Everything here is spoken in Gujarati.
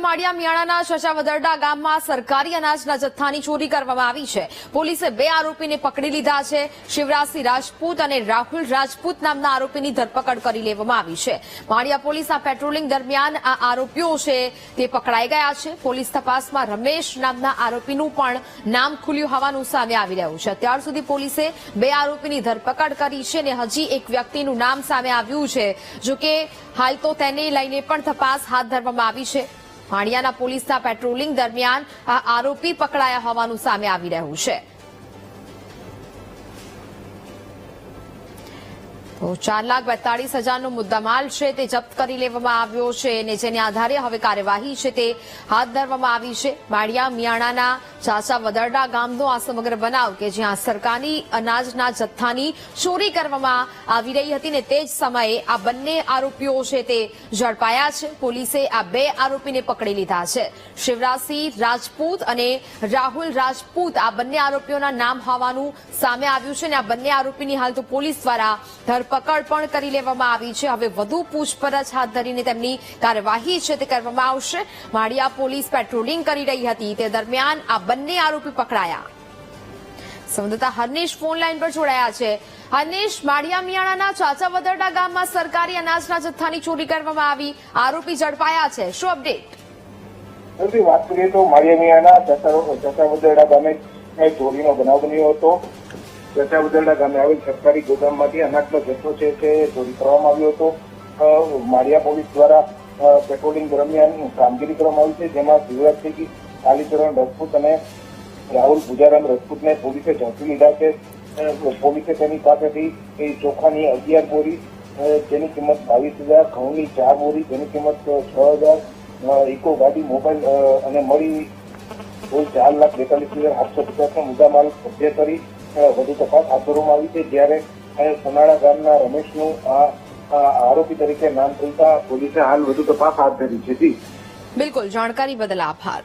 માળિયા મિયાણાના શશાવદરડા ગામમાં સરકારી અનાજના જથ્થાની ચોરી કરવામાં આવી છે. પોલીસે બે આરોપીને પકડી લીધા છે. શિવરાજસિંહ રાજપૂત અને રાહુલ રાજપૂત નામના આરોપીની ધરપકડ કરી લેવામાં આવી છે. માળિયા પોલીસના પેટ્રોલિંગ દરમિયાન આ આરોપીઓ છે તે પકડાઈ ગયા છે. પોલીસ તપાસમાં રમેશ નામના આરોપીનું પણ નામ ખુલ્યું હોવાનું સામે આવી રહ્યું છે. અત્યાર સુધી પોલીસે બે આરોપીની ધરપકડ કરી છે અને હજી એક વ્યક્તિનું નામ સામે આવ્યું છે. જોકે હાલ તો તેને લઈને પણ તપાસ હાથ ધરવામાં આવી છે. માળિયાના પોલીસના પેટ્રોલિંગ દરમિયાન આ આરોપી પકડાયા હોવાનું સામે આવી રહ્યું છે. તો ચાર લાખ બેતાળીસ હજારનો મુદ્દામાલ છે, તે જપ્ત કરી લેવામાં આવ્યો છે અને જેને આધારે હવે કાર્યવાહી છે તે હાથ ધરવામાં આવી છે. માળિયા મિયાણાના ચાચા વદરડા ગામનો આ સમગ્ર બનાવ કે જ્યાં સરકારી અનાજના જથ્થાની ચોરી કરવામાં આવી રહી હતી ને તે જ સમયે આ બંને આરોપીઓ છે તે ઝડપાયા છે. પોલીસે આ બે આરોપીને પકડી લીધા છે. શિવરાજસિંહ રાજપૂત અને રાહુલ રાજપૂત આ બંને આરોપીઓના નામ હોવાનું સામે આવ્યું છે અને આ બંને આરોપીની હાલ તો પોલીસ દ્વારા ધરપકડ પણ કરી લેવામાં આવી છે. હવે વધુ પૂછપરછ હાથ ધરીને તેમની કાર્યવાહી છે તે કરવામાં આવશે. માળિયા પોલીસ પેટ્રોલિંગ કરી રહી હતી. તે દરમિયાન આ બંને આરોપી પકડાયા. સંવાદદાતા હર્નિશ ફોન પર જોડાયા છે. હર્નિશ, માળિયા મિયાણાના ચાચા વદરડા ગામમાં સરકારી અનાજના જથ્થાની ચોરી કરવામાં આવી. આરોપી ઝડપાયા છે. શું અપડેટ? વાત કરીએ તો મારિયામિયાના ચચાવદરડા ગામે ચોરીનો બનાવ બન્યો હતો. ચચાવદરડા ગામે આવેલ સરકારી ગોદામમાંથી અનાજનો જથ્થો છે તે ચોરી કરવામાં આવ્યો હતો. માળિયા પોલીસ દ્વારા પેટ્રોલિંગ દરમિયાન કામગીરી કરવામાં આવી છે, જેમાં શિવરાજસિંહ કાલીચરણ રાજપૂત અને રાહુલ પૂજારામ રાજપૂતને પોલીસે ઝડપી લીધા છે. પોલીસે તેની પાસેથી એ ચોખાની અગિયાર બોરી જેની કિંમત બાવીસ હજાર, ઘઉંની ચાર બોરી, જેની કિંમત છ હજાર ઇકો ગાડી, મોબાઈલ અને મળી કુલ ચાર લાખ બેતાલીસ હજાર આઠસો પચાસનો મુદ્દામાલ કબજે કરી વધુ તપાસ હાથ ધરવામાં આવી છે. જ્યારે સોનાળા ગામના રમેશનું આ આરોપી તરીકે નામ ખુલતા પોલીસે હાલ વધુ તપાસ હાથ ધરી છે. બિલકુલ. જાણકારી બદલ આભાર.